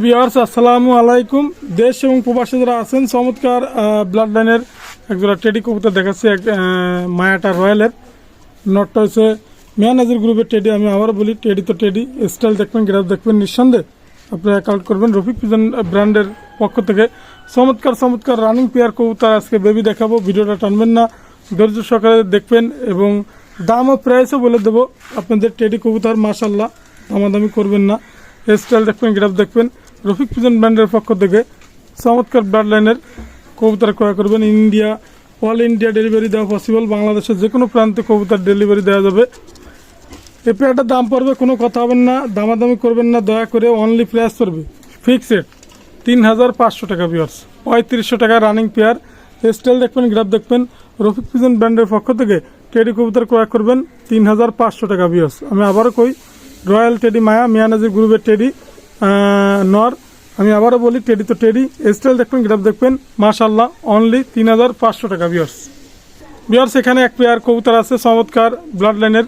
বিয়ার্স আসসালামু আলাইকুম দেশ এবং প্রবাসী যারা আছেন, চমৎকার ব্লাড লাইনের একজোড়া টেডি কবুতর দেখাচ্ছি, এক মায়াটা রয়্যালের। নটটা হচ্ছে মিয়ানাজির গ্রুপের টেডি আমি আবারও বলি টেডি তো টেডি স্টাইল দেখবেন গ্রাফ দেখবেন, নিঃসন্দেহে আপনারা অ্যাকাউন্ট করবেন রফিক পিজন ব্র্যান্ডের পক্ষ থেকে। চমৎকার চমৎকার রানিং পেয়ার কবুতর আজকে বেবি দেখাবো, ভিডিওটা টানবেন না, ধৈর্য সহকারে দেখবেন এবং দাম ও প্রাইসও বলে দেবো। আপনাদের টেডি কবুতর মাসাল্লাহ দামাদামি করবেন না। স্টাইল দেখবেন গ্রাফ দেখবেন। রফিক পিজন ব্র্যান্ডের পক্ষ থেকে চমৎকার ব্লাড লাইনের কবুতর ক্রয় করবেন ইন্ডিয়া, অল ইন্ডিয়া ডেলিভারি দেওয়া পসিবল বাংলাদেশের যে কোনো প্রান্তে কবুতর ডেলিভারি দেওয়া যাবে। এই পেয়ারটার দাম পড়বে, কোনো কথা হবেন না, দামাদামি করবেন না, দয়া করে অনলি প্রাইস পড়বে ফিক্সড তিন হাজার পাঁচশো টাকা পিয়ার্স পঁয়ত্রিশশো টাকা রানিং পেয়ার স্টাইল দেখবেন গ্রাফ দেখবেন। রফিক পিজন ব্র্যান্ডের পক্ষ থেকে টেডি কবুতর ক্রয় করবেন তিন হাজার পাঁচশো টাকা পিয়ার্স আমি আবারও কই রয়্যাল টেডি মায়া মিয়ানাজির গ্রুপের টেডি নর, আমি আবারও বলি টেডি তো টেডি স্টাইল দেখবেন গ্রাফ দেখবেন মাশাল্লাহ অনলি তিন হাজার পাঁচশো টাকা পিয়ার্স বিয়ার্স এখানে এক পেয়ার কবুতর আছে, চমৎকার ব্লাড লাইনের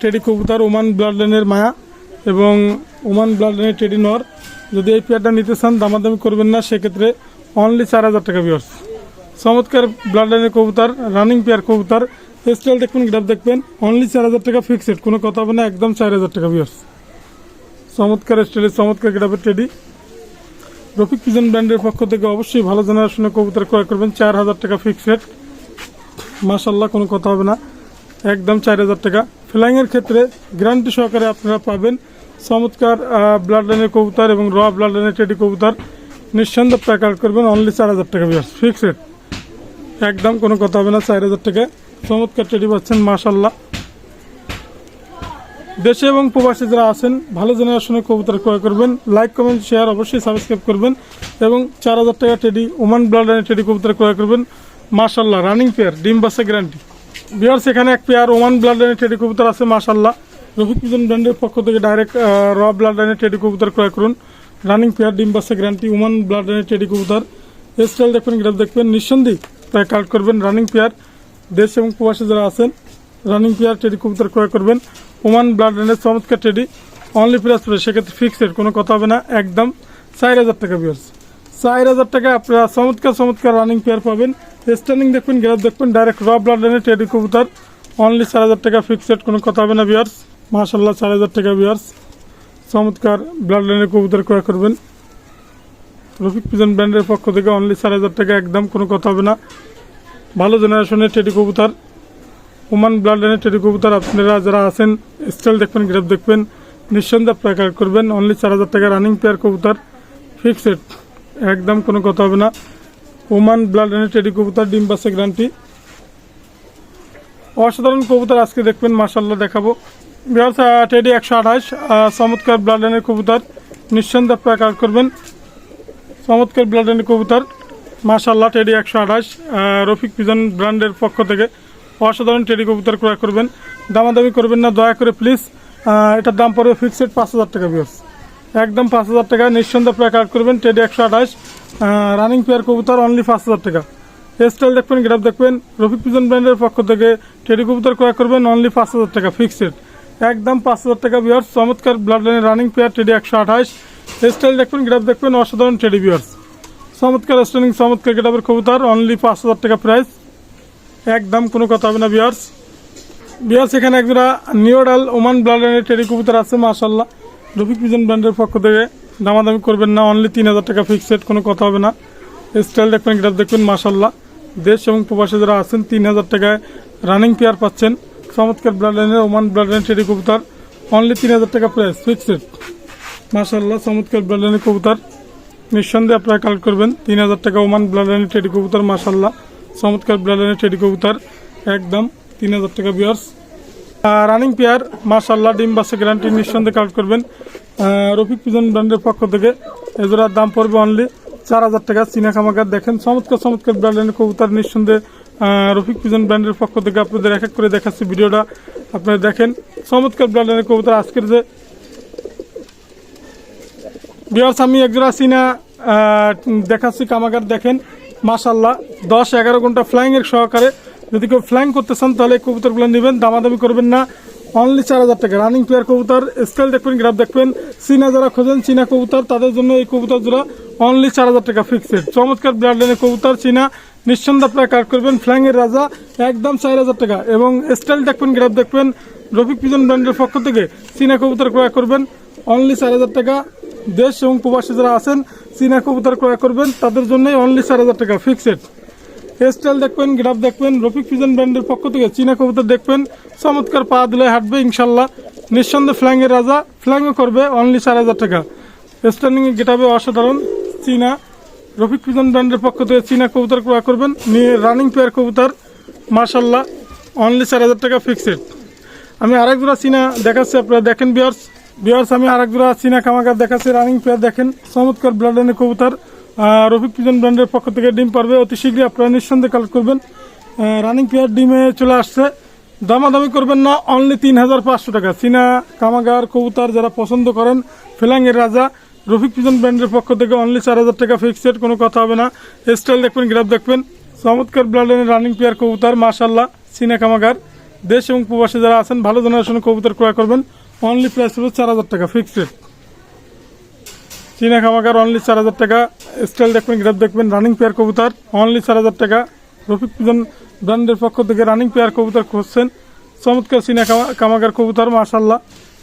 টেডি কবুতর, ওমান ব্লাড লাইনের মায়া এবং ওমান ব্লাড লাইনের টেডি নর। যদি এই পেয়ারটা নিতে চান, দামাদামি করবেন না, সেক্ষেত্রে অনলি চার হাজার টাকা বিয়ার্স চমৎকার ব্লাড লাইনের কবুতর রানিং পেয়ার কবুতর স্টাইল দেখবেন গ্রাফ দেখবেন অনলি চার হাজার টাকা ফিক্সড কোনো কথা হবে না, একদম চার হাজার টাকা বিয়ার্স চমৎকার স্টাইলের চমৎকার গ্রাফের টেডি রফিক পিজন ব্র্যান্ডের পক্ষ থেকে অবশ্যই ভালো জেনারেশনের কবুতর ক্রয় করবেন। চার হাজার টাকা ফিক্সড মাসাল্লাহ কোনো কথা হবে না। একদম চার হাজার টাকা। ফ্লাইংয়ের ক্ষেত্রে গ্যারান্টি সহকারে আপনারা পাবেন চমৎকার ব্লাড লাইনের কবুতর এবং র ব্লাড লাইনের টেডি কবুতর। নিঃসন্দেহে প্যাকার করবেন অনলি চার হাজার টাকা বিয়ার ফিক্সড একদম কোনো কথা হবে না, চার হাজার টাকা চমৎকার টেডি পাচ্ছেন মাসাল্লাহ দেশে এবং প্রবাসী যারা আছেন, ভালো জেনারেশনের কবুতর ক্রয় করবেন। লাইক কমেন্ট শেয়ার অবশ্যই সাবস্ক্রাইব করবেন এবং চার হাজার টাকা টেডি ওমান ব্লাড টেডি কবুতর ক্রয় করবেন। মাশাল্লাহ রানিং পেয়ার ডিম বাসে গ্যারান্টি বিহার সেখানে এক পেয়ার ওমান ব্লাড টেডি কবুতর আছে মাশাল্লাহ রফিক পিজন ব্র্যান্ডের পক্ষ থেকে ডাইরেক্ট র ব্লাড লাইনের টেডি কবুতর ক্রয় করুন। রানিং পেয়ার ডিম বাসে গ্যারান্টি ওমান ব্লাড লাইনের টেডি কবুতর। স্টাইল দেখবেন গ্রাফ দেখবেন, নিঃসন্দেহে প্রায় কার্ড করবেন রানিং পেয়ার দেশ এবং প্রবাসী যারা আছেন রানিং পেয়ার টেডি কবুতর ক্রয় করবেন। ওমান ব্লাড লাইনের চমৎকার টেডি অনলি প্রাইস পড়ে সেক্ষেত্রে ফিক্সড কোনো কথা হবে না। একদম চার হাজার টাকা বিয়ার্স চার হাজার টাকা আপনারা চমৎকার চমৎকার রানিং পেয়ার পাবেন। স্ট্যান্ডিং দেখবেন গ্রাফ দেখবেন ডাইরেক্ট র ব্লাড লাইনের টেডি কবুতার। অনলি চার হাজার টাকা ফিক্সড কোনো কথা হবে না বিয়ার্স মাশাল্লাহ চার হাজার টাকা বিয়ার্স চমৎকার ব্লাড লাইনের কবুতার ক্রয় করবেন। রফিক পিজন ব্র্যান্ডের পক্ষ থেকে অনলি চার হাজার টাকা, একদম কোনো কথা হবে না। ভালো জেনারেশনের টেডি কবুতর। ওমান ব্লাড লাইনের টেডি কবুতর আপনারা যারা আছেন স্টাইল দেখবেন গ্রাফ দেখবেন, নিঃসন্দেহে প্যাকার করবেন। অনলি চার হাজার টাকা রানিং পেয়ার কবুতর ফিক্সড একদম কোনো কথা হবে না। ওমান ব্লাড লাইনের টেডি কবুতর ডিম বাসে গ্যারান্টি অসাধারণ কবুতর আজকে দেখবেন মার্শাল্লাহ দেখাবো। বিহার টেডি একশো আঠাশ চমৎকার ব্লাড লাইনের কবুতর, নিঃসন্দেহে প্যাকার করবেন। চমৎকার ব্লাড লাইনের কবুতর মাশাল্লাহ টেডি একশো আঠাশ রফিক পিজন ব্র্যান্ডের পক্ষ থেকে। অসাধারণ টেডি কবুতর ক্রয় করবেন। দামাদামি করবেন না, দয়া করে প্লিজ এটার দাম পড়বে ফিক্সড পাঁচ হাজার টাকা বিয়ার্স একদম পাঁচ হাজার টাকা, নিঃসন্দেহে প্রায় করবেন, টেডি একশো আঠাশ। রানিং পেয়ার কবুতর অনলি পাঁচ হাজার টাকা। স্টাইল দেখবেন গ্রাফ দেখবেন, রফিক পিজন ব্র্যান্ডের পক্ষ থেকে টেডি কবুতর ক্রয় করবেন অনলি পাঁচ হাজার টাকা ফিক্সড একদম পাঁচ হাজার টাকা বিয়ার্স চমৎকার ব্লাড লাইনের রানিং পেয়ার টেডি একশো আঠাশ। স্টাইল দেখবেন গ্রাফ দেখবেন, অসাধারণ টেডি বিয়ার্স চমৎকার স্ট্যান্ডিং চমৎকার গেটাবের কবুতর অনলি পাঁচ হাজার টাকা প্রাইস একদম কোনো কথা হবে না বিয়ার্স বিয়ার্স এখানে একজোড়া নিউডাল ওমান ব্লাডের টেরি কবুতর আছে মাশাল্লাহ রফিক পিজন ব্র্যান্ডের পক্ষ থেকে দামাদামি করবেন না অনলি তিন হাজার টাকা ফিক্সড কোনো কথা হবে না। স্টাইল দেখবেন গ্রাফ দেখবেন মাশাল্লাহ দেশ এবং প্রবাসী যারা আছেন, তিন হাজার টাকায় রানিং পেয়ার পাচ্ছেন। চমৎকার ব্লাড ওমান ব্লাড টেরি কবুতর অনলি তিন হাজার টাকা প্রাইস ফিক্সড মাশাল্লাহ চমৎকার ব্লাড কবুতর নিঃসন্দেহে আপনারা কালেক্ট করবেন, তিন হাজার টাকা ওমান ব্লাড টেডি কবুতর মাশাল্লাহ চমৎকার লাইনের টেডি কবুতর একদম তিন হাজার টাকা বিয়ার্স রানিং পেয়ার মাশাল্লাহ ডিম বাসে গ্যারান্টি নিঃসন্দেহে কালেক্ট করবেন। রফিক পিজন ব্র্যান্ডের পক্ষ থেকে এজোড়ার দাম পড়বে অনলি চার হাজার টাকা চীনা খামাকার দেখেন। চমৎকার চমৎকার লাইনের কবুতর নিঃসন্দেহে রফিক পিজন ব্র্যান্ডের পক্ষ থেকে আপনাদের এক এক করে দেখাচ্ছি ভিডিওটা। আপনারা দেখেন চমৎকার লাইনের কবুতর আজকের যে বিয়ার্স আমি একজোড়া আহ, দেখাচ্ছি কামাগার দেখেন। মাশাল্লাহ দশ এগারো ঘণ্টা ফ্লাইং এর সহকারে যদি কেউ ফ্লাইং করতে চান, তাহলে কবুতরগুলো নেবেন, দামাদামি করবেন না। অনলি চার হাজার টাকা। রানিং পেয়ার কবুতর স্কেল দেখবেন গ্রাফ দেখবেন। চীনা যারা খোঁজেন, চীনা কবুতর, তাদের জন্য এই কবুতর জোড়া অনলি চার হাজার টাকা ফিক্সড চমৎকার ব্লাড লাইনের কবুতর, চীনা। নিঃসন্দেহ আপনারা কাট করবেন ফ্ল্যাঙের রাজা, একদম চার হাজার টাকা। এবং স্টাইল দেখবেন গ্রাফ দেখবেন, রফিক পিজন ব্র্যান্ডের পক্ষ থেকে চীনা কবুতর ক্রয় করবেন অনলি চার হাজার টাকা। দেশ এবং প্রবাসী যারা আছেন, চীনা কবুতর ক্রয় করবেন, তাদের জন্যই অনলি চার হাজার টাকা ফিক্সড হেয়ারস্টাইল দেখবেন গ্রাফ দেখবেন রফিক ফিজন ব্র্যান্ডের পক্ষ থেকে চীনা কবুতর দেখবেন। চমৎকার পা দিলে হাঁটবে ইনশাল্লাহ। নিঃসন্দেহে ফ্ল্যাঙের রাজা ফ্ল্যাংও করবে অনলি চার হাজার টাকা। স্ট্যান্ডিং গেটাবে অসাধারণ, চীনা। রফিক ফিজন ব্র্যান্ডের পক্ষ থেকে চীনা কবুতর ক্রয় করবেন। নিয়ে রানিং পেয়ার কবুতর মার্শাল্লাহ অনলি চার হাজার টাকা ফিক্সড আমি আরেক জোড়া চীনা দেখাচ্ছি, আপনারা দেখেন বিয়ার্স বিয়ার্স আমি আরেক জোড়া চীনা কামাকার দেখাচ্ছি। রানিং পেয়ার দেখেন, চমৎকার ব্লাডেনের কবুতর। রফিক পিজন ব্র্যান্ডের পক্ষ থেকে ডিম পারবে। অতি শীঘ্রই আপনারা নিঃসন্দেহে কালেক্ট করবেন। রানিং পেয়ার ডিমে চলে আসছে। দামাদামি করবেন না অনলি তিন হাজার পাঁচশো টাকা। চীনা কামাগার কবুতর যারা পছন্দ করেন, ফেলাঙ্গের রাজা রফিক পিজন ব্র্যান্ডের পক্ষ থেকে অনলি চার হাজার টাকা ফিক্সড কোনো কথা হবে না। স্টাইল দেখবেন গ্রাফ দেখবেন। চমৎকার ব্লাডেনের রানিং প্লেয়ার কবুতর মাশাল্লাহ চীনা কামাগার দেশ এবং প্রবাসী যারা আছেন, ভালো জেনারেশনের কবুতর ক্রয় করবেন। অনলি প্রাইস হলো চার হাজার টাকা ফিক্সড চীনা খামাকার অনলি চার হাজার টাকা স্টাইল দেখবেন গ্রাফ দেখবেন রানিং পেয়ার কবুতর অনলি চার হাজার টাকা। রফিক ব্র্যান্ডের পক্ষ থেকে রানিং পেয়ার কবুতর খুঁজছেন। চমৎকার চীনা কামা- কামাকার কবুতর মাশাল্লাহ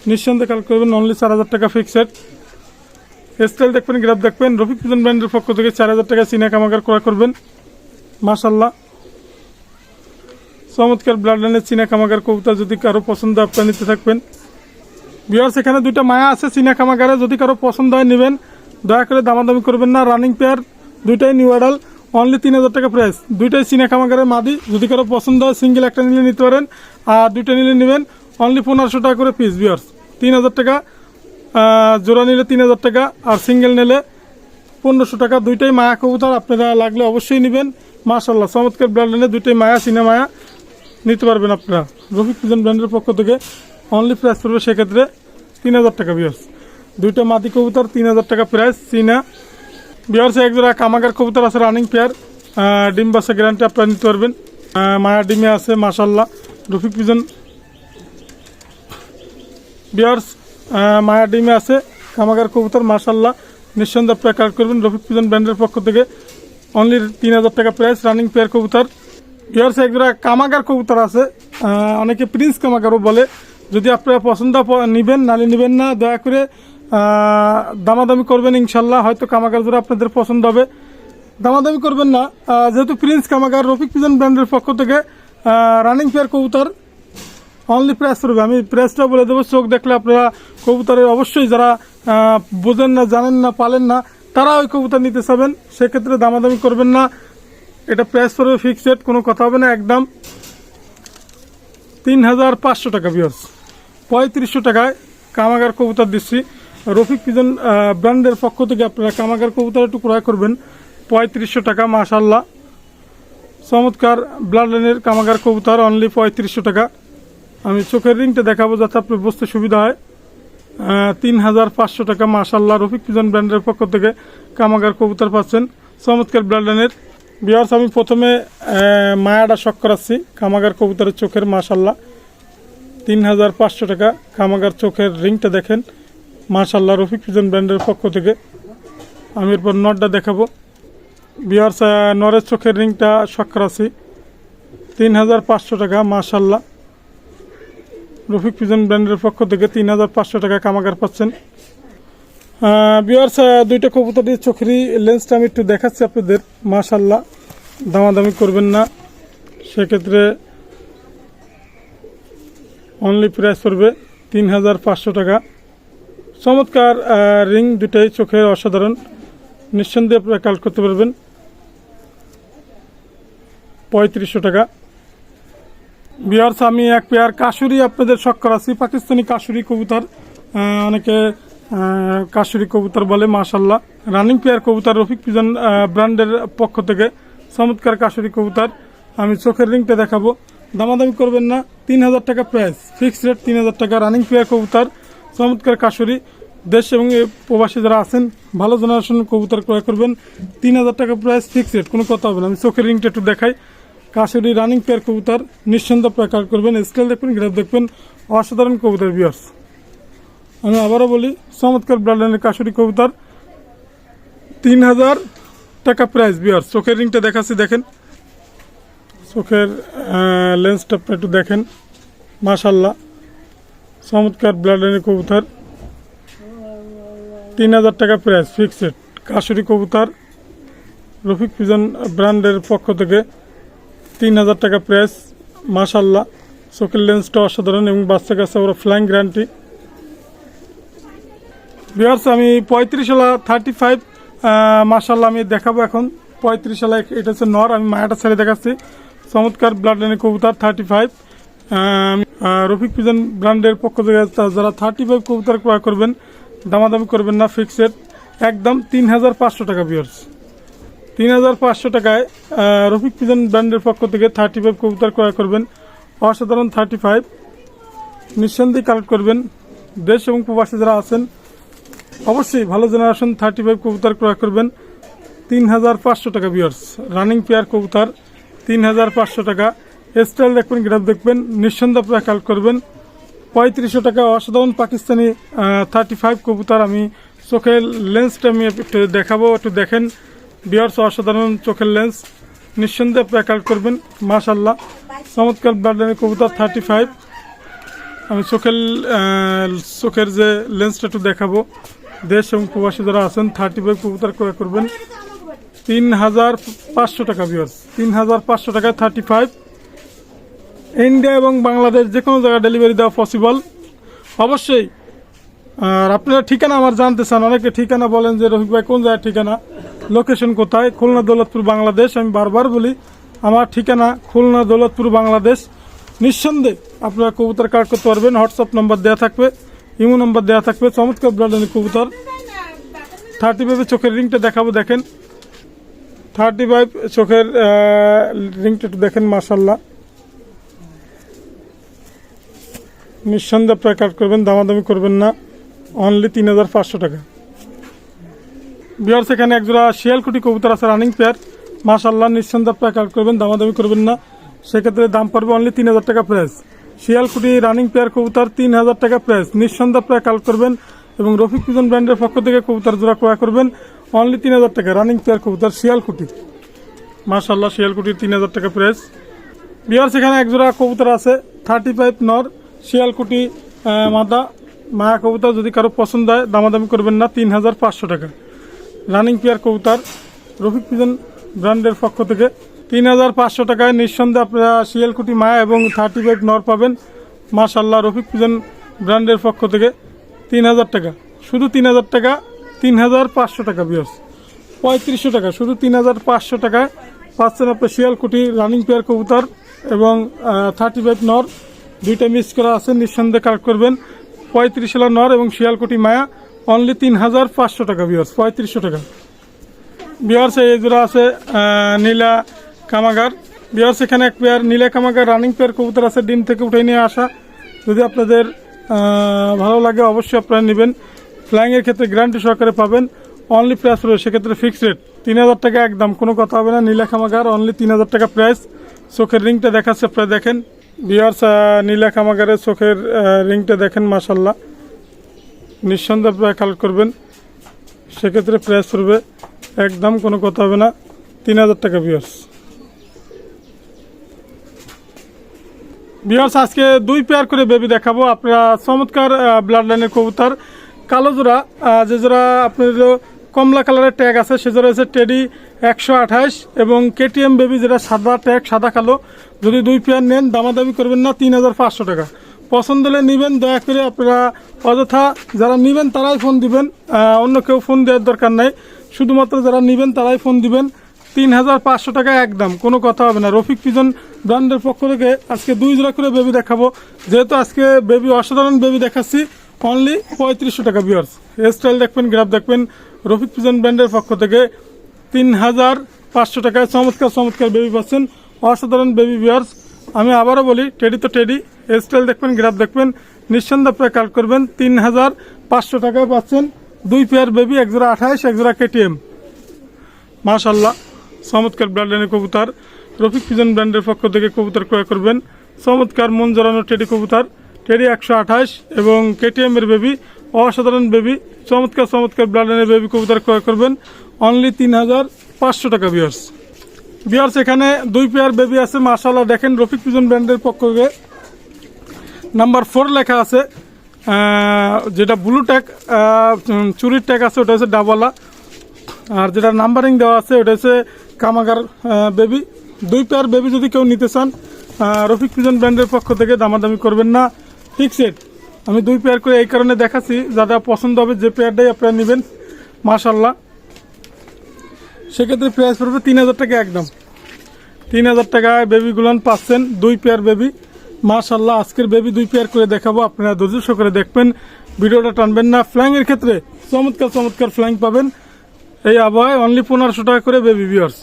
নিঃসন্দেহে কাল করবেন অনলি চার হাজার টাকা ফিক্সড স্টাইল দেখবেন গ্রাফ দেখবেন, রফিক পিজন ব্র্যান্ডের পক্ষ থেকে চার হাজার টাকা চীনা কামাকার ক্রয় করবেন। মাশাল্লাহ চমৎকার ব্লাড লাইনের চীনা কামাকার কবুতর যদি কারও পছন্দ আপনারা নিতে থাকবেন। বিয়ার্স এখানে দুইটা মায়া আছে চীনা খামাগারে যদি কারও পছন্দ হয় নেবেন, দয়া করে দামাদামি করবেন না। রানিং পেয়ার দুইটাই নিউ অ্যাডাল অনলি তিন হাজার টাকা প্রাইস দুইটাই চীনা কামাগারের মাদি, যদি কারও পছন্দ হয় সিঙ্গেল একটা নিলে নিতে পারেন, আর দুইটা নিলে নেবেন অনলি পনেরোশো টাকা করে পিস বিয়ার্স তিন হাজার টাকা জোড়া নিলে তিন হাজার টাকা, আর সিঙ্গেল নিলে পনেরোশো টাকা। দুইটাই মায়া কবুতর, আপনারা লাগলে অবশ্যই নেবেন। মাশাল্লাহ চমৎকার ব্র্যান্ড দুইটাই মায়া সিনে মায়া নিতে পারবেন আপনারা। রফিক ব্র্যান্ডের পক্ষ থেকে অনলি প্রাইস পড়বে সেক্ষেত্রে তিন হাজার টাকা বিয়ার্স দুইটা মাটি কবুতর, তিন হাজার টাকা প্রাইস চীনা। বিয়ার্সে এক জোড়া কামাগার কবুতর আছে রানিং পেয়ার ডিম বাসা গ্যারান্টি আপনারা নিতে পারবেন। মায়া ডিমে আছে মাশাল্লাহ রফিক পিজন বিয়ার্স মায়া ডিমে আছে, কামাগার কবুতর মাশাল্লাহ নিঃসন্দেহে আপনারা কালেক্ট করবেন রফিক পিজন ব্র্যান্ডের পক্ষ থেকে। অনলি তিন হাজার টাকা প্রাইস রানিং পেয়ার কবুতর। বিয়ার্স একজোড়া কামাগার কবুতর আছে। অনেকে প্রিন্স কামাগারও বলে। যদি আপনারা পছন্দ নিবেন, নালে নিবেন না, দয়া করে দামাদামি করবেন ইনশাল্লাহ, হয়তো কামাগার জোড়া আপনাদের পছন্দ হবে। দামাদামি করবেন না যেহেতু প্রিন্স কামাগার, রফিক পিজন ব্র্যান্ডের পক্ষ থেকে রানিং পেয়ার কবুতর অনলি প্রেস করবে। আমি প্রেসটা বলে দেবো, চোখ দেখলে আপনারা কবুতরের অবশ্যই যারা বোঝেন না, জানেন না, পালেন না, তারা ওই কবুতর নিতে চাবেন। সেক্ষেত্রে দামাদামি করবেন না। এটা প্রেস করবে ফিক্সড কোনো কথা হবে না, একদম। তিন হাজার পাঁচশো টাকা বিয়স পঁয়ত্রিশশো টাকায় কামাগার কবুতর দিচ্ছি। রফিক পিজন ব্র্যান্ডের পক্ষ থেকে আপনারা কামাগার কবুতর একটু ক্রয় করবেন। পঁয়ত্রিশশো টাকা মাশাল্লাহ চমৎকার ব্লাড লাইনের কামাগার কবুতর অনলি পঁয়ত্রিশশো টাকা। আমি চোখের রিংটা দেখাবো যাতে আপনার বুঝতে সুবিধা হয়। তিন হাজার পাঁচশো টাকা মাশাল্লাহ রফিক পিজন, ব্র্যান্ডের পক্ষ থেকে কামাগার কবুতর পাচ্ছেন। চমৎকার ব্র্যান্ডের বিয়ার্স আমি প্রথমে মায়াটা শখ করাচ্ছি। কামাগার কবুতরের চোখের মাশাল্লাহ তিন হাজার পাঁচশো টাকা কামাগার চোখের রিংটা দেখেন। মাশাল্লাহ রফিক পিজন ব্র্যান্ডের পক্ষ থেকে। আমি এরপর নটটা দেখাবো। আহ, নরের চোখের রিংটা করাচ্ছি তিন হাজার পাঁচশো টাকা মাশাল্লাহ রফিক পিজন ব্র্যান্ডের পক্ষ থেকে তিন হাজার পাঁচশো টাকা কামাগার পাচ্ছেন। বিয়ার্স দুইটা কবুতরের চোখেরই লেন্সটা আমি একটু দেখাচ্ছি আপনাদের। মাশাল্লাহ দামাদামি করবেন না। সেক্ষেত্রে অনলি প্রাইস পড়বে তিন হাজার পাঁচশো টাকা। চমৎকার রিং দুটাই চোখের অসাধারণ। নিঃসন্দেহে আপনারা কাল করতে পারবেন। পঁয়ত্রিশশো টাকা। বিয়ার্স আমি এক পেয়ার কাশুরি আপনাদের শখ করাচ্ছি পাকিস্তানি কাশুরি কবুতর। অনেকে কাশুরি কবুতর বলে মাশাল্লাহ রানিং পেয়ার কবুতর রফিক পিজন ব্র্যান্ডের পক্ষ থেকে চমৎকার কাশুরি কবুতর। আমি চোখের রিংটা দেখাবো। দামাদামি করবেন না। তিন হাজার টাকা প্রাইস ফিক্সড রেট তিন হাজার টাকা। রানিং পেয়ার কবুতর, চমৎকার কাশুরি। দেশ এবং প্রবাসী যারা আছেন, ভালো জেনারেশন কবুতর ক্রয় করবেন। তিন হাজার টাকা প্রাইস ফিক্সড রেট কোনো কথা হবে না। আমি চোখের রিংটা একটু দেখাই। কাশুরি রানিং পেয়ার কবুতর নিঃসন্দেহ প্রকার করবেন। স্কেল দেখবেন গ্রাফ দেখবেন। অসাধারণ কবুতর বিয়ার্স আমি আবারও বলি, চমৎকার ব্লাড লাইনের কাশুরি কবুতর। তিন হাজার টাকা প্রাইস বিয়ার্স চোখের রিংটা দেখাচ্ছি, দেখেন। চোখের লেন্সটা আপনি একটু দেখেন। মাশাল্লাহ চমৎকার ব্লাড লাইনের কবুতর। তিন হাজার টাকা প্রাইস ফিক্সড কাশুরি কবুতর, রফিক পিজন ব্র্যান্ডের পক্ষ থেকে তিন হাজার টাকা প্রাইস মাশাল্লাহ চোখের লেন্সটা অসাধারণ এবং বাচ্চা কাছে ওরা ফ্লাইং গ্যারান্টি বিহার্স আমি পঁয়ত্রিশ আলা থার্টি ফাইভ মাসাল্লাহ আমি দেখাবো এখন। পঁয়ত্রিশ আলা এটা হচ্ছে নর, আমি মায়াটা ছেড়ে দেখাচ্ছি। চমৎকার ব্লাড লাইনের কবুতর থার্টি ফাইভ রফিক পিজন ব্র্যান্ডের পক্ষ থেকে যারা থার্টি ফাইভ কবুতর ক্রয় করবেন, দামাদামি করবেন না ফিক্সড একদম তিন হাজার পাঁচশো টাকা বিয়ার্স তিন হাজার পাঁচশো টাকায় রফিক পিজন ব্র্যান্ডের পক্ষ থেকে থার্টি ফাইভ কবুতর ক্রয় করবেন। অসাধারণ থার্টি ফাইভ নিঃসন্দেহে কালেক্ট করবেন। দেশ এবং প্রবাসী যারা আছেন, অবশ্যই ভালো জেনারেশন থার্টি ফাইভ কবুতর ক্রয় করবেন। তিন হাজার পাঁচশো টাকা বিয়ার্স রানিং পেয়ার কবুতর তিন হাজার পাঁচশো টাকা। স্টাইল দেখবেন, গ্রাফ দেখবেন, নিঃসন্দেহ আপনারা করবেন। পঁয়ত্রিশশো টাকা, অসাধারণ পাকিস্তানি থার্টি ফাইভ কবুতর আমি চোখের লেন্সটা আমি একটু দেখাবো, একটু দেখেন। বিয়ার্স অসাধারণ চোখের লেন্স নিঃসন্দেহে আপনারা করবেন মাশাল্লাহ চমৎকার ব্লাডের কবুতর থার্টি ফাইভ আমি চোখের চোখের যে লেন্সটা একটু দেখাবো। দেশ এবং প্রবাসী যারা আছেন থার্টি ফাইভ কবুতর ক্রয় করবেন। তিন হাজার পাঁচশো টাকা বিয়ার্স তিন হাজার পাঁচশো টাকায় থার্টি ফাইভ ইন্ডিয়া এবং বাংলাদেশ যে কোনো জায়গায় ডেলিভারি দেওয়া পসিবল অবশ্যই, আর আপনারা ঠিকানা আমার জানতে চান, অনেকে ঠিকানা বলেন যে, রফিক ভাই, কোন জায়গায় ঠিকানা? লোকেশন কোথায়? খুলনা দৌলতপুর বাংলাদেশ আমি বারবার বলি, আমার ঠিকানা খুলনা দৌলতপুর বাংলাদেশ নিঃসন্দেহে আপনারা কবুতর কার্ড করতে পারবেন হোয়াটসঅ্যাপ নম্বর দেওয়া থাকবে, ইমো নম্বর দেওয়া থাকবে, চমৎকার ব্লাডের কবুতর। থার্টি ফাইভে চোখের রিংটা দেখাবো, দেখেন। থার্টি ফাইভ চোখের রিংটা একটু দেখেন মাসাল্লাহ নিঃসন্দেহে আপনারা কাট করবেন, দামাদামি করবেন না। অনলি তিন হাজার পাঁচশো টাকা। বিহার সেখানে একজোড়া শিয়ালকুটি কবুতর আছে রানিং পেয়ার মাশাল্লাহ নিঃসন্দেহে আপনারা কাট করবেন, দামাদামি করবেন না। সেক্ষেত্রে দাম পড়বে অনলি তিন হাজার টাকা প্রাইস শিয়ালকুটি রানিং পেয়ার কবুতর, তিন হাজার টাকা প্রাইস নিঃসন্দেহে আপনারা কাল করবেন এবং রফিক পিজন ব্র্যান্ডের পক্ষ থেকে কবুতর জোড়া ক্রয় করবেন অনলি তিন হাজার টাকা। রানিং পেয়ার কবুতর, শিয়ালকুটি। মাশাল্লাহ শিয়ালকুটির তিন হাজার টাকা প্রাইস বিহার সেখানে একজোড়া কবুতর আছে থার্টি ফাইভ নর, শিয়ালকুটি মাদা, মায়া কবুতর, যদি কারও পছন্দ হয়, দামাদামি করবেন না, তিন হাজার পাঁচশো টাকা। রানিং পেয়ার কবুতর, রফিক পিজন ব্র্যান্ডের পক্ষ থেকে তিন হাজার পাঁচশো টাকায় নিঃসন্দেহে আপনারা শিয়ালকুটি, মায়া এবং থার্টি ফাইভ নর পাবেন। মাশাল্লাহ রফিক পিজন ব্র্যান্ডের পক্ষ থেকে তিন হাজার টাকা। শুধু তিন হাজার টাকা তিন হাজার পাঁচশো টাকা বিয়ার্স পঁয়ত্রিশশো টাকা, শুধু তিন হাজার পাঁচশো টাকায় পাচ্ছেন আপনার শিয়ালকুটি রানিং পেয়ার কবুতর এবং থার্টি ফাইভ নর। দুইটা মিস করা আছে, নিঃসন্দেহে কালেক্ট করবেন। পঁয়ত্রিশ হাজার নর এবং শিয়ালকুটি মায়া। অনলি তিন হাজার পাঁচশো টাকা বিয়ার্স পঁয়ত্রিশশো টাকা। বিয়ার্স এই জোড়া আছে নীলা কামাগার। বিয়ার্স এখানে এক পেয়ার নীলা কামাগার রানিং পেয়ার কবুতর আছে, ডিম থেকে উঠে নিয়ে আসা। যদি আপনাদের ভালো লাগে অবশ্যই আপনারা নেবেন। ফ্লাইংয়ের ক্ষেত্রে গ্যারান্টি সহকারে পাবেন। অনলি প্রাইস রয়েছে, সেক্ষেত্রে ফিক্সড রেট তিন হাজার টাকা একদম, কোনো কথা হবে না। নীলা কামাগার অনলি তিন হাজার টাকা প্রাইস চোখের রিংটা দেখাচ্ছে, আপনারা দেখেন। বিয়ার্স নীলা কামাগারের চোখের রিংটা দেখেন মাসাল্লাহ নিঃসন্দেহে আপনারা কালেক্ট করবেন। সেক্ষেত্রে প্রাইস পড়বে। একদম কোনো কথা হবে না। তিন হাজার টাকা বিয়ার্স বিয়ার্স আজকে দুই পেয়ার করে বেবি দেখাবো। আপনারা চমৎকার ব্লাড লাইনের কবুতর। কালো জোড়া যে জোড়া আপনার কমলা কালারের ট্যাগ আছে, সে জোড়া হচ্ছে টেডি একশো আঠাশ এবং কেটিএম বেবি যেটা সাদা ট্যাগ সাদা কালো। যদি দুই পেয়ার নেন, দামাদামি করবেন না, তিন হাজার পাঁচশো টাকা। পছন্দ হলে নেবেন, দয়া করে আপনারা অযথা যারা নেবেন, তারাই ফোন দিবেন। অন্য কেউ ফোন দেওয়ার দরকার নাই। শুধুমাত্র যারা নেবেন, তারাই ফোন দিবেন। তিন হাজার পাঁচশো টাকা একদম। কোনো কথা হবে না। রফিক পিজন ব্র্যান্ডের পক্ষ থেকে আজকে দুই জোড়া করে বেবি দেখাবো। যেহেতু আজকে বেবি অসাধারণ বেবি দেখাচ্ছি অনলি পঁয়ত্রিশশো টাকা বিয়ার্স স্টাইল দেখবেন গ্রাফ দেখবেন রফিক পিজন ব্র্যান্ডের পক্ষ থেকে। তিন হাজার পাঁচশো টাকায় চমৎকার চমৎকার বেবি পাচ্ছেন। অসাধারণ বেবি বিয়ার্স আমি আবারও বলি টেডি তো টেডি স্টাইল দেখবেন গ্রাফ দেখবেন। নিঃসন্দেহ আপনারা কাল করবেন। তিন হাজার পাঁচশো টাকায় পাচ্ছেন দুই পেয়ার বেবি এক জোড়া আঠাইশ এক জোড়া কেটিএম মাশাল্লাহ। চমৎকার লাইনের কবুতর। রফিক পিজন ব্র্যান্ডের পক্ষ থেকে কবুতর ক্রয় করবেন। চমৎকার মন জড়ানো টেডি কবুতর, টেডি একশো আঠাশ এবং কেটিএম এর বেবি, অসাধারণ বেবি, চমৎকার চমৎকার ব্র্যান্ডের বেবি কবুতর ক্রয় করবেন। অনলি তিন হাজার পাঁচশো টাকা বিয়ার্স বিয়ার্স এখানে দুই পেয়ার বেবি আছে মাশাল্লাহ দেখেন রফিক পিজন ব্র্যান্ডের পক্ষ থেকে নাম্বার ফোর লেখা আছে। যেটা ব্লু ট্যাগ চুরির ট্যাগ আছে, ওটা হচ্ছে ডাবলা। আর যেটা নাম্বারিং দেওয়া আছে, ওটা হচ্ছে কামাগার বেবি, দুই পেয়ার বেবি যদি কেউ নিতে চান রফিক পিজন ব্র্যান্ডের পক্ষ থেকে দামাদামি করবেন না। ফিক্সড আমি দুই পেয়ার করে এই কারণে দেখাচ্ছি, যারা পছন্দ হবে যে পেয়ারটাই আপনারা নেবেন। মাশাল্লাহ সেক্ষেত্রে প্রাইস পড়বে তিন হাজার টাকা একদম। তিন হাজার টাকায় বেবিগুলান পাচ্ছেন, দুই পেয়ার বেবি মাশাল্লাহ আজকের বেবি দুই পেয়ার করে দেখাবো, আপনারা ধৈর্য করে দেখবেন। ভিডিওটা টানবেন না। ফ্ল্যাংয়ের ক্ষেত্রে চমৎকার চমৎকার ফ্ল্যাং পাবেন। এই আবহাওয়ায় অনলি পনেরোশো টাকা করে বেবি বিয়ার্স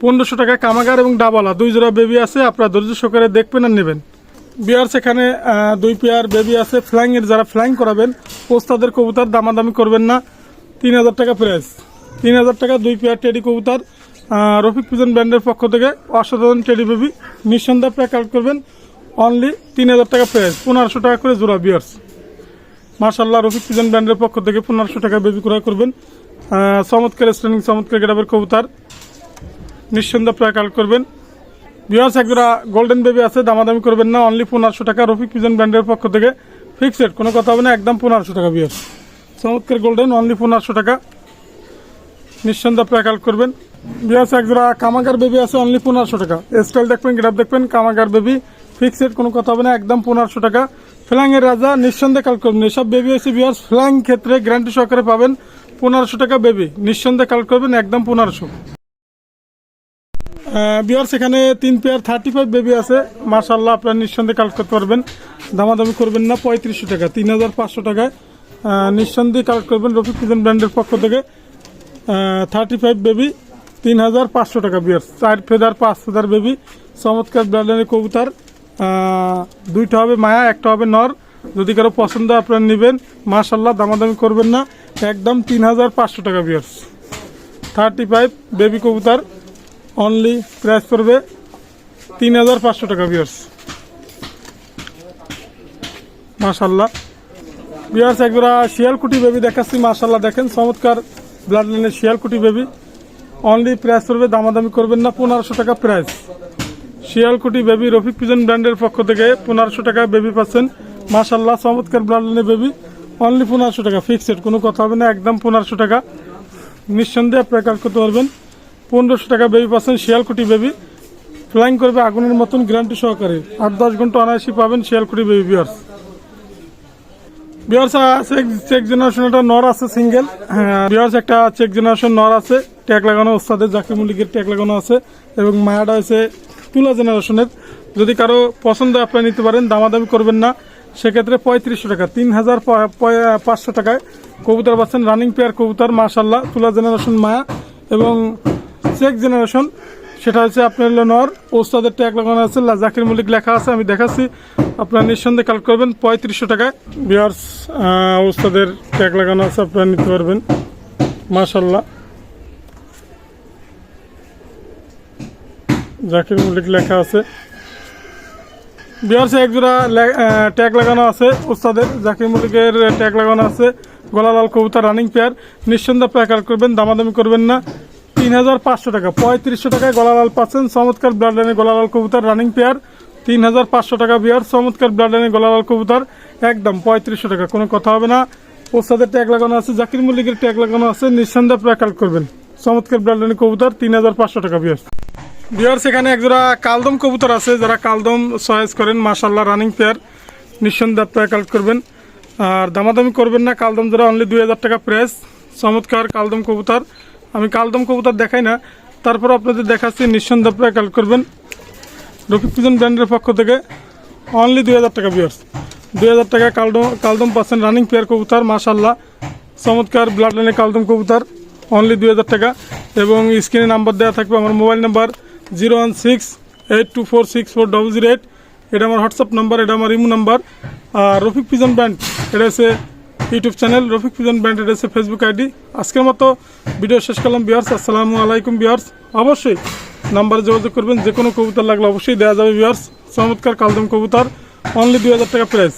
পনেরোশো টাকা কামাগার এবং ডাবালা, দুই জোড়া বেবি আছে, আপনারা ধৈর্য সহকারে দেখবেন আর নেবেন। বিয়ার্স এখানে দুই পেয়ার বেবি আছে ফ্ল্যাংয়ের যারা ফ্ল্যাং করাবেন পোস্তাদের কবুতর দামাদামি করবেন না। তিন হাজার টাকা প্রাইস তিন হাজার টাকা দুই পেয়ার টেডি কবুতর। রফিক পিজন ব্র্যান্ডের পক্ষ থেকে অসাধারণ টেডি বেবি নিঃসন্দেহে প্যাক আউট করবেন। অনলি তিন হাজার টাকা প্রাইস পনেরোশো টাকা করে জোড়া বিয়ার্স মার্শাল্লাহ রফিক পিজন ব্র্যান্ডের পক্ষ থেকে পনেরোশো টাকা বেবি ক্রয় করবেন। চমৎকার স্ট্যান্ডিং, চমৎকার গেটাবের কবুতর। নিঃসন্দেহে প্যাক আউট করবেন। বিয়ার্স একজোড়া গোল্ডেন বেবি আছে, দামাদামি করবেন না অনলি পনেরোশো টাকা। রফিক পিজন ব্র্যান্ডের পক্ষ থেকে ফিক্সড কোনো কথা হবে না, একদম পনেরোশো টাকা বিয়ার্স চমৎকার গোল্ডেন অনলি পনেরোশো টাকা। নিঃসন্দেহে আউট করবেন। বিয়ার্স একজোড়া কামাগার বেবি আছে অনলি পনেরোশো টাকা। স্টাইল দেখবেন, গেটাপ দেখবেন, কামাগার বেবি ফিক্সড কোনো কথা হবে না, একদম পনেরোশো টাকা। ফ্ল্যাং এর রাজা নিঃসন্দেহে কাল করবেন এসব বেবি আছে বিয়ার্স ফ্ল্যাং ক্ষেত্রে গ্যারান্টি সহকারে পাবেন পনেরোশো টাকা বেবি। নিঃসন্দেহে কাল করবেন একদম পনেরোশো। বিয়ার্স এখানে তিন পেয়ার থার্টি ফাইভ বেবি আছে। মার্শাল্লাহ আপনার নিঃসন্দেহে কালেক্ট করতে পারবেন দামাদামি করবেন না, পঁয়ত্রিশশো টাকা, তিন হাজার পাঁচশো টাকায়। নিঃসন্দেহে কালেক্ট করবেন রফিক পিজন ব্র্যান্ডের পক্ষ থেকে। থার্টি ফাইভ বেবি তিন হাজার পাঁচশো টাকা বিয়ার্স চার ফেদার পাঁচ ফেদার বেবি চমৎকার ব্র্যান্ডের কবুতর। দুইটা হবে মায়া, একটা হবে নর। যদি কারও পছন্দ আপনারা নেবেন। মার্শাল্লাহ দামাদামি করবেন না। একদম তিন হাজার পাঁচশো টাকা বিয়ার্স থার্টি ফাইভ বেবি কবুতর অনলি প্রাইস করবে তিন হাজার পাঁচশো টাকা বিয়ার্স মাশাল্লাহ বিয়ার্স একজোড়া শিয়ালকুটি বেবি দেখাচ্ছি মাশাল্লাহ দেখেন, চমৎকার ব্লাড লাইনের শিয়ালকুটি বেবি অনলি প্রাইস করবে দামাদামি করবেন না, পনেরোশো টাকা প্রাইস শিয়ালকুটি বেবি রফিক পিজন ব্র্যান্ডের পক্ষ থেকে পনেরোশো টাকা বেবি পাচ্ছেন। মাশাল্লাহ চমৎকার লাইনের বেবি। অনলি পনেরোশো টাকা ফিক্সড কোনো কথা হবে না, একদম পনেরোশো টাকা। নিঃসন্দেহে আপনি কাজ করতে পারবেন। পনেরোশো টাকা বেবি পাচ্ছেন শিয়ালকুটি বেবি। ফ্লাইং করবে আগুনের মতন গ্যারান্টি সহকারে। আট দশ ঘণ্টা অনায়াসি পাবেন শিয়ালকুটি বেবি বিয়ার্স বিয়ার্স চেক জেনারেশন একটা নর আছে সিঙ্গেল বিয়ার্স একটা চেক জেনারেশন নর আছে। ট্যাগ লাগানো ওস্তাদের, জাকির মল্লিকের ট্যাগ লাগানো আছে। এবং মায়াটা হয়েছে তুলা জেনারেশনের যদি কারও পছন্দ আপনারা নিতে পারেন, দামাদামি করবেন না। সেক্ষেত্রে পঁয়ত্রিশশো টাকা, তিন হাজার পাঁচশো টাকায় কবুতর পাচ্ছেন রানিং পেয়ার কবুতর মাশাল্লাহ তুলা জেনারেশন মায়া এবং চেক জেনারেশন সেটা হচ্ছে আপনার হলো নর ওস্তাদের ট্যাগ লাগানো আছে জাকির মল্লিক লেখা আছে, আমি দেখাচ্ছি। আপনারা নিঃসন্দেহে কালেক্ট করবেন, পঁয়ত্রিশশো টাকায় বিয়ার্স ওস্তাদের ট্যাগ লাগানো আছে, আপনারা নিতে পারবেন মাশাল্লাহ জাকির মল্লিক লেখা আছে। বিহার এক জোড়া ট্যাগ লাগানো আছে উস্তাদের জাকির মল্লিকের ট্যাগ লাগানো আছে। গোলালাল কবুতর রানিং পেয়ার নিঃসন্দেহে প্যাকার করবেন, দামাদামি করবেন না। তিন হাজার পাঁচশো টাকা, পঁয়ত্রিশশো টাকায় গলালাল পাচ্ছেন চমৎকার ব্লাড লাইনের গলালাল কবুতর রানিং পেয়ার তিন হাজার পাঁচশো টাকা বিয়ার চমৎকার ব্লাড লাইনের গলালাল কবুতর। একদম পঁয়ত্রিশশো টাকা, কোনো কথা হবে না। ওস্তাদের ট্যাগ লাগানো আছে, জাকির মল্লিকের ট্যাগ লাগানো আছে। নিঃসন্দেহ প্যাকার করবেন, চমৎকার ব্লাড লাইনের কবুতর। তিন হাজার পাঁচশো টাকা বিয়ার বিয়ার সেখানে একজোড়া কালদম কবুতর আছে, যারা কালদম চয়েস করেন মাশাল্লাহ রানিং পেয়ার নিঃসন্দেহে আপনারা কালেক্ট করবেন। আর দামাদামি করবেন না, কালদম জোড়া অনলি দুই হাজার টাকা প্রাইস চমৎকার কালদম কবুতর। আমি কালদম কবুতর দেখাই না, তারপর আপনাদের দেখাচ্ছি, নিঃসন্দেহে আপনারা কালেক্ট করবেন। রফিক পিজন ব্র্যান্ডের পক্ষ থেকে অনলি দুই হাজার টাকা বিয়ার্স দুই হাজার টাকা কালদম কালদম পাচ্ছেন রানিং পেয়ার কবুতর মাশাল্লাহ চমৎকার ব্লাড লাইনের কালদম কবুতর অনলি দুই হাজার টাকা। এবং স্ক্রিনে নাম্বার দেওয়া থাকবে, আমার mobile number zero one six eight two four six four double zero eight এটা আমার হোয়াটসঅ্যাপ নাম্বার, এটা আমার ইমো নাম্বার। আর রফিক পিজন ব্যান্ড, এটা হচ্ছে YouTube channel. Rafiq pigeon brand, এটা হচ্ছে ফেসবুক আইডি। আজকের মতো ভিডিও শেষ করলাম বিয়ার্স আসসালামু আলাইকুম বিয়ার্স অবশ্যই নাম্বারে যোগাযোগ করবেন যে কোনো কবুতর লাগলে অবশ্যই দেওয়া যাবে ভিউয়ার্স চমৎকার কালদম কবুতর অনলি দুই হাজার টাকা প্রাইস